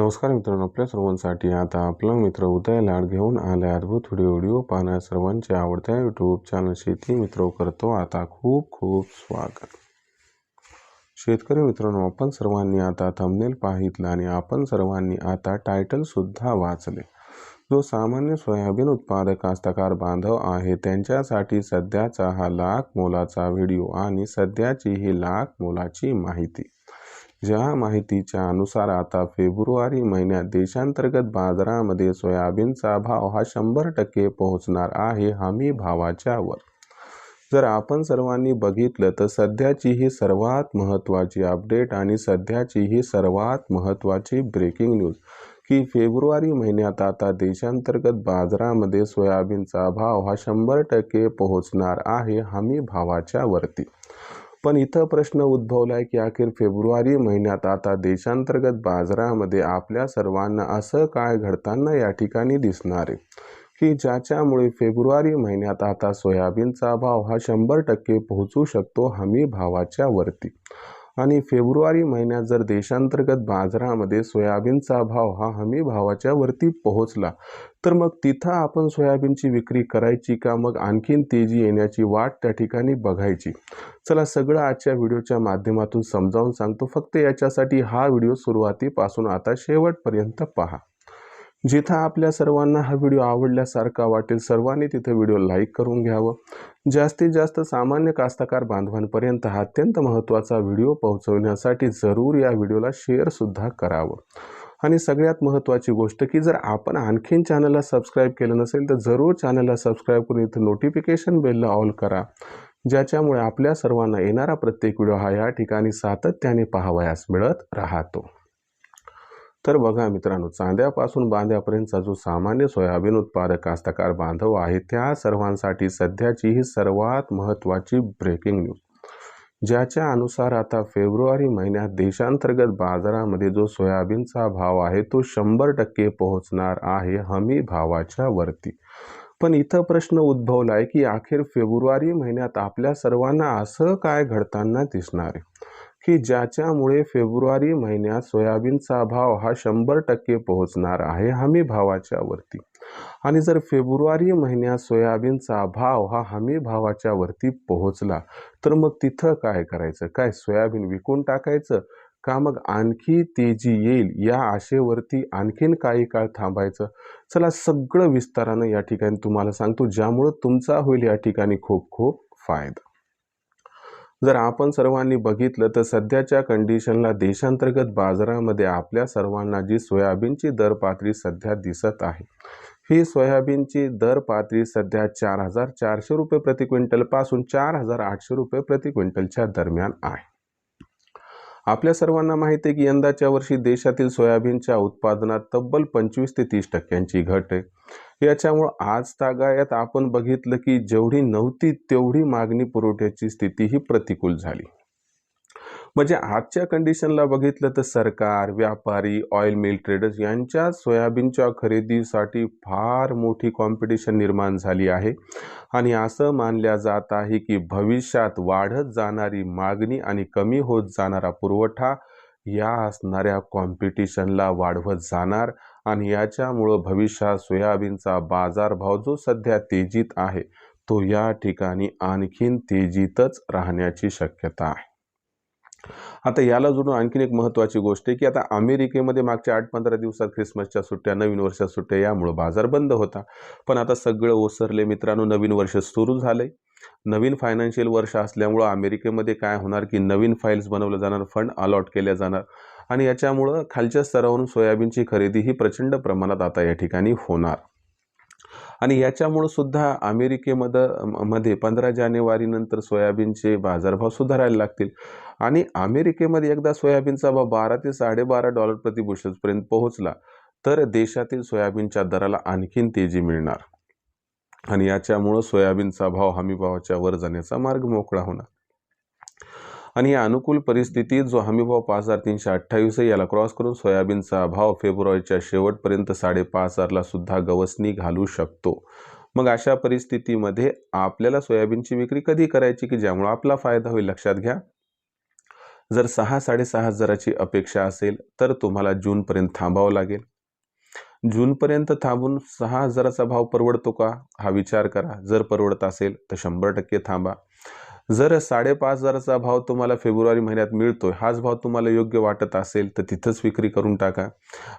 नमस्कार मित्रांनो आपल्या सर्वांसाठी आता आपला मित्र उदय लाड घेऊन आले अद्भुत व्हिडिओ व्हिडिओ पाहण्यास सर्वांचे आवडत्या यूट्यूब चॅनल शेती मित्र करतो आता खूप खूप स्वागत. शेतकरी मित्रांनो आपण सर्वांनी आता थंबनेल पाहितलं आणि आपण सर्वांनी आता टायटलसुद्धा वाचले. जो सामान्य सोयाबीन उत्पादक कास्तकार बांधव आहे त्यांच्यासाठी सध्याचा हा लाख मोलाचा व्हिडिओ आणि सध्याची ही लाख मोलाची माहिती. ज्या माहितीच्या अनुसार आता फेब्रुवारी महिन्यात देशांतर्गत बाजारामध्ये सोयाबीनचा भाव हा शंभर टक्के पोहोचणार आहे हमी भावाच्या वर जर आपण सर्वांनी बघितलं तर सध्याची ही सर्वात महत्त्वाची अपडेट आणि सध्याची ही सर्वात महत्त्वाची ब्रेकिंग न्यूज की फेब्रुवारी महिन्यात आता देशांतर्गत बाजारामध्ये सोयाबीनचा भाव हा शंभर टक्के पोहोचणार आहे हमी भावाच्या वरती. पण इथं प्रश्न उद्भवला आहे की अखेर फेब्रुवारी महिन्यात आता देशांतर्गत बाजारामध्ये आपल्या सर्वांना असं काय घडताना या ठिकाणी दिसणार आहे? की ज्याच्यामुळे फेब्रुवारी महिन्यात आता सोयाबीनचा भाव हा शंभर टक्के पोहोचू शकतो हमी भावाच्या वरती? आणि फेब्रुवारी महिन्यात जर देशांतर्गत बाजारामध्ये सोयाबीनचा भाव हा हमी भावाच्या वरती पोहोचला तर मग तिथं आपण सोयाबीनची विक्री करायची का? मग आणखीन तेजी येण्याची वाट त्या ठिकाणी बघायची. चला सगळं आजच्या व्हिडिओच्या माध्यमातून समजावून सांगतो. फक्त याच्यासाठी हा व्हिडिओ सुरुवातीपासून आता शेवटपर्यंत पहा. जिथं आपल्या सर्वांना हा व्हिडिओ आवडल्यासारखा वाटेल सर्वांनी तिथे व्हिडिओ लाईक करून घ्यावं. जास्तीत जास्त सामान्य कास्तकार बांधवांपर्यंत हा अत्यंत महत्त्वाचा व्हिडिओ पोहोचवण्यासाठी जरूर या व्हिडिओला शेअरसुद्धा करावं. आणि सगळ्यात महत्त्वाची गोष्ट की जर आपण आणखीन चॅनलला सबस्क्राईब केलं नसेल तर जरूर चॅनलला सबस्क्राईब करून इथं नोटिफिकेशन बेलला ऑल करा. ज्याच्यामुळे आपल्या सर्वांना येणारा प्रत्येक व्हिडिओ हा या ठिकाणी सातत्याने पाहावयास मिळत राहतो. तर बघा मित्रांनो चांद्यापासून बांध्यापर्यंतचा जो सामान्य सोयाबीन उत्पादक कास्तकार बांधव आहे त्या सर्वांसाठी सध्याची ही सर्वात महत्त्वाची ब्रेकिंग न्यूज ज्याच्या अनुसार आता फेब्रुवारी महिन्यात देशांतर्गत बाजारामध्ये जो सोयाबीनचा भाव आहे तो शंभर टक्के पोहोचणार आहे हमी भावाच्या वरती. पण इथं प्रश्न उद्भवला आहे की अखेर फेब्रुवारी महिन्यात आपल्या सर्वांना असं काय घडताना दिसणार आहे? की ज्याच्यामुळे फेब्रुवारी महिन्यात सोयाबीनचा भाव हा शंभर टक्के पोहोचणार आहे हमी भावाच्या वरती. आणि जर फेब्रुवारी महिन्यात सोयाबीनचा भाव हा हमी भावाच्या वरती पोहोचला तर मग तिथं काय करायचं? काय सोयाबीन विकून टाकायचं? का मग आणखी तेजी येईल या आशेवरती आणखीन काही काळ थांबायचं? चला सगळं विस्तारानं या ठिकाणी तुम्हाला सांगतो ज्यामुळं तुमचा होईल या ठिकाणी खूप खूप फायदा. जर आपण सर्वांनी बघितलं तर सध्याच्या कंडिशनला देशांतर्गत बाजारामध्ये आपल्या सर्वांना जी सोयाबीनची दर पातळी सध्या दिसत आहे ही सोयाबीनची दर पातळी सध्या चार हजार चारशे रुपये प्रति क्विंटलपासून चार हजार आठशे रुपये प्रति क्विंटलच्या दरम्यान आहे. आपल्या सर्वांना माहिती आहे की यंदाच्या वर्षी देशातील सोयाबीनच्या उत्पादनात तब्बल पंचवीस ते तीस टक्क्यांची घट आहे. याच्यामुळं आज तागायत आपण बघितलं की जेवढी नव्हती तेवढी मागणी पुरवठ्याची स्थिती ही प्रतिकूल झाली. म्हणजे आजच्या कंडिशनला बघितलं तर सरकार व्यापारी ऑइल मिल ट्रेडर्स यांच्या सोयाबीनच्या खरेदीसाठी फार मोठी कॉम्पिटिशन निर्माण झाली आहे. आणि असं मानल्या जात आहे की भविष्यात वाढत जाणारी मागणी आणि कमी होत जाणारा पुरवठा या असणाऱ्या कॉम्पिटिशनला वाढवत जाणार आणि याच्यामुळं भविष्यात सोयाबीनचा बाजारभाव जो सध्या तेजीत आहे तो या ठिकाणी आणखीन तेजीतच राहण्याची शक्यता आहे. आता याला जोडून आणखीन एक महत्त्वाची गोष्ट आहे की आता अमेरिकेमध्ये मागच्या आठ पंधरा दिवसात ख्रिसमसच्या सुट्ट्या नवीन वर्षाच्या सुट्ट्या यामुळं बाजार बंद होता. पण आता सगळं ओसरले मित्रांनो नवीन वर्ष सुरू झालं आहे नवीन फायनान्शियल वर्ष असल्यामुळं अमेरिकेमध्ये काय होणार की नवीन फाईल्स बनवलं जाणार फंड अलॉट केल्या जाणार. आणि याच्यामुळं खालच्या स्तरावरून सोयाबीनची खरेदी ही प्रचंड प्रमाणात आता या ठिकाणी होणार. आणि याच्यामुळं सुद्धा अमेरिकेमध्ये मध्ये पंधरा जानेवारीनंतर सोयाबीनचे बाजारभाव सुधारायला लागतील. आणि अमेरिकेमध्ये एकदा सोयाबीनचा भाव बारा ते साडेबारा डॉलर प्रति बुशल्सपर्यंत पोहोचला तर देशातील सोयाबीनच्या दराला आणखीन तेजी मिळणार. आणि याच्यामुळं सोयाबीनचा भाव हमीभावाच्या वर जाण्याचा मार्ग मोकळा होणार. आणि या अनुकूल परिस्थितीत जो हमीभाव पाच हजार तीनशे अठ्ठावीस आहे याला क्रॉस करून सोयाबीनचा भाव फेब्रुवारीच्या शेवटपर्यंत साडेपाच हजारला सुद्धा गवसणी घालू शकतो. मग अशा परिस्थितीमध्ये आपल्याला सोयाबीनची विक्री कधी करायची की ज्यामुळं आपला फायदा होईल? लक्षात घ्या. जर सहा साडेसहा हजाराची अपेक्षा असेल तर तुम्हाला जूनपर्यंत थांबावं लागेल. जूनपर्यंत थांबून सहा हजाराचा भाव परवडतो का? हा विचार करा. जर परवडत असेल तर शंभर टक्के थांबा. जर साडेपाच हजाराचा भाव तुम्हाला फेब्रुवारी महिन्यात मिळतोय हाच भाव तुम्हाला योग्य वाटत असेल तर तिथंच विक्री करून टाका.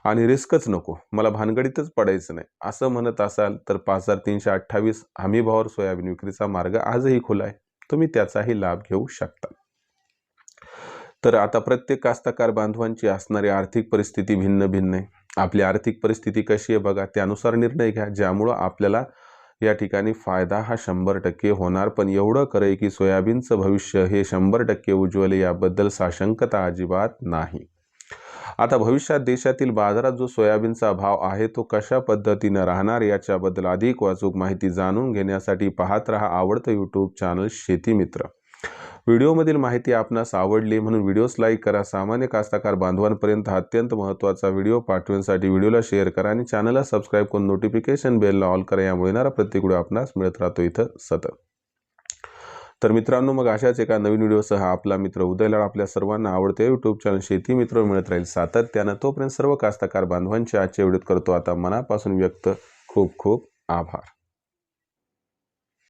आणि रिस्कच नको मला भानगडीतच पडायचं नाही. असं म्हणत असाल तर पाच हजार तीनशे अठ्ठावीस हमी भावावर सोयाबीन विक्रीचा मार्ग आजही खुला आहे. तुम्ही त्याचाही लाभ घेऊ शकता. तर आता प्रत्येक कास्तकार बांधवांची असणारी आर्थिक परिस्थिती भिन्न भिन्न आहे. आपली आर्थिक परिस्थिती कशी आहे बघा त्यानुसार निर्णय घ्या ज्यामुळं आपल्याला या ठिकाणी फायदा हा शंभर टक्के होणार पण एवढं करे की सोयाबीनचं भविष्य हे शंभर टक्के उज्ज्वल याबद्दल साशंकता अजिबात नाही. आता भविष्यात देशातील बाजारात जो सोयाबीनचा भाव आहे तो कशा पद्धतीनं राहणार याच्याबद्दल अधिक वाचूक माहिती जाणून घेण्यासाठी पाहत रहा आवडतं यूट्यूब चॅनल शेतीमित्र व्हिडिओमधील माहिती आपणास आवडली म्हणून व्हिडिओस लाईक करा. सामान्य कास्ताकार बांधवांपर्यंत हा अत्यंत महत्त्वाचा व्हिडिओ पाठवण्यासाठी व्हिडिओला शेअर करा आणि चॅनलला सबस्क्राईब करून नोटिफिकेशन बेलला ऑल करा. यामुळे येणारा प्रत्येक व्हिडिओ आपणास मिळत राहतो इथं सतत. तर मित्रांनो मग अशाच एका नवीन व्हिडिओसह आपला मित्र उदयलाड आपल्या सर्वांना आवडते यूट्यूब चॅनल शेती मित्र मिळत राहील सातत्यानं. तोपर्यंत सर्व कास्ताकार बांधवांचे आजच्या व्हिडिओत करतो. आता मनापासून व्यक्त खूप खूप आभार.